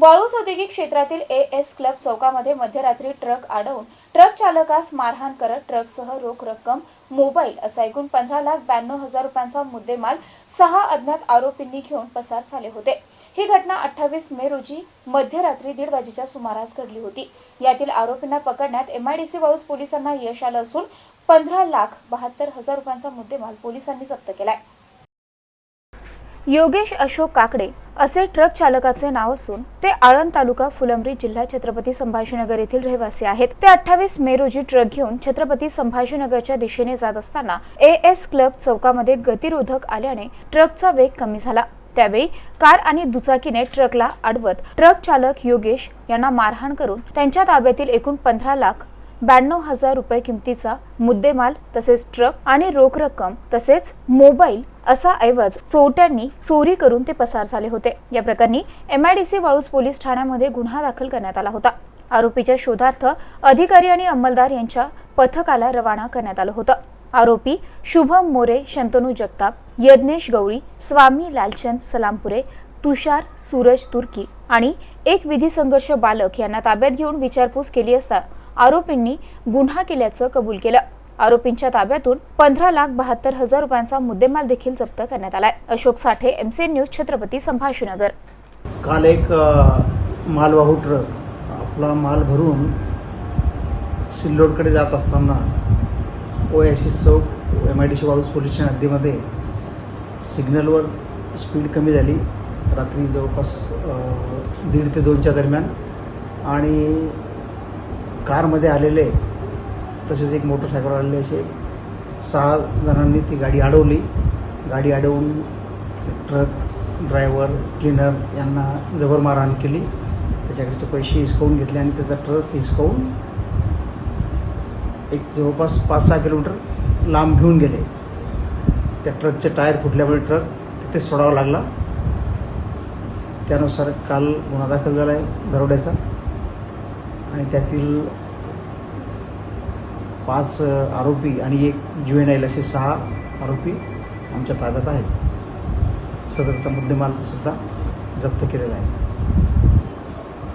वाळूस औद्योगिक क्षेत्रातील A S club चौकामध्ये मध्यरात्री ट्रक अडवून ट्रक चालकास मारहाण करत ट्रकसह रोख रक्कम मोबाईल असा एकूण पंधरा लाख ब्याण्णव हजार रुपयांचा मुद्देमाल सहा अज्ञात आरोपींनी घेऊन पसार झाले होते. ही घटना अठ्ठावीस मे रोजी मध्यरात्री दीड वाजेच्या सुमारास घडली होती. यातील आरोपींना पकडण्यात एमआयडीसी वाळूस पोलिसांना यश आलं असून पंधरा लाख बहात्तर हजार रुपयांचा मुद्देमाल पोलिसांनी जप्त केलाय. योगेश अशोक काकडे असे ट्रक चालकाचे नाव असून ते आळंद तालुका फुलंब्री जिल्हा छत्रपती संभाजीनगर येथील रहिवासी आहेत. ते अठ्ठावीस मे रोजी ट्रक घेऊन छत्रपती संभाजीनगरच्या दिशेने जात असताना ए एस क्लब चौकामध्ये गतिरोधक आल्याने ट्रकचा वेग कमी झाला. त्यावेळी कार आणि दुचाकीने ट्रकला अडवत ट्रक चालक योगेश यांना मारहाण करून त्यांच्या ताब्यातील एकूण पंधरा लाख ब्याण्णव हजार रुपये किमतीचा मुद्देमाल तसेच ट्रक आणि रोख रक्कम तसेच मोबाईल असा ऐवज चोरट्यांनी चोरी करून ते पसार झाले होते. या प्रकरणी M I D C Waluj police ठाण्यामध्ये गुन्हा दाखल करण्यात आला होता. आरोपीच्या शोधार्थ अधिकारी आणि अंमलदार यांच्या पथकाला रवाना करण्यात आलं होतं. आरोपी शुभम मोरे शंतनू जगताप यज्ञेश गवळी स्वामी लालचंद सलामपुरे तुषार सूरज तुर्की आणि एक विधी संघर्ष बालक यांना ताब्यात घेऊन विचारपूस केली असता आरोपींनी गुन्हा केल्याचं कबूल केलं. आरोपींच्या ताब्यातून पंधरा लाख बहात्तर हजार रुपयांचा मुद्देमाल देखील जप्त करण्यात आलाय. Ashok Sathe MC news Chhatrapati Sambhajinagar. काल एक मालवाहू ट्रक आपला माल भरून सिल्लोडकडे जात असताना oasis Chowk M I D C Waluj पोलिसच्या हद्दीमध्ये सिग्नलवर स्पीड कमी झाली. रात्री जवळपास दीड ते दोनच्या दरम्यान आणि कारमध्ये आलेले तसेच एक मोटरसायकल आलेले असे सहा जणांनी ती गाडी अडवली. गाडी अडवून ट्रक ड्रायव्हर क्लीनर यांना जबर मारहाण केली. त्याच्याकडचे पैसे हिसकावून घेतले आणि त्याचा ट्रक हिसकावून एक जवळपास पाच सहा किलोमीटर लांब घेऊन गेले. त्या ट्रकचे टायर फुटल्यामुळे ट्रक तिथे सोडावा लागला. त्यानुसार काल गुन्हा दाखल झाला आहे दरोड्याचा. आणि त्यातील पाच आरोपी आणि एक जुएनाईल असे सहा आरोपी आमच्या ताब्यात आहेत. सदरचा मुद्देमालसुद्धा जप्त केलेला आहे.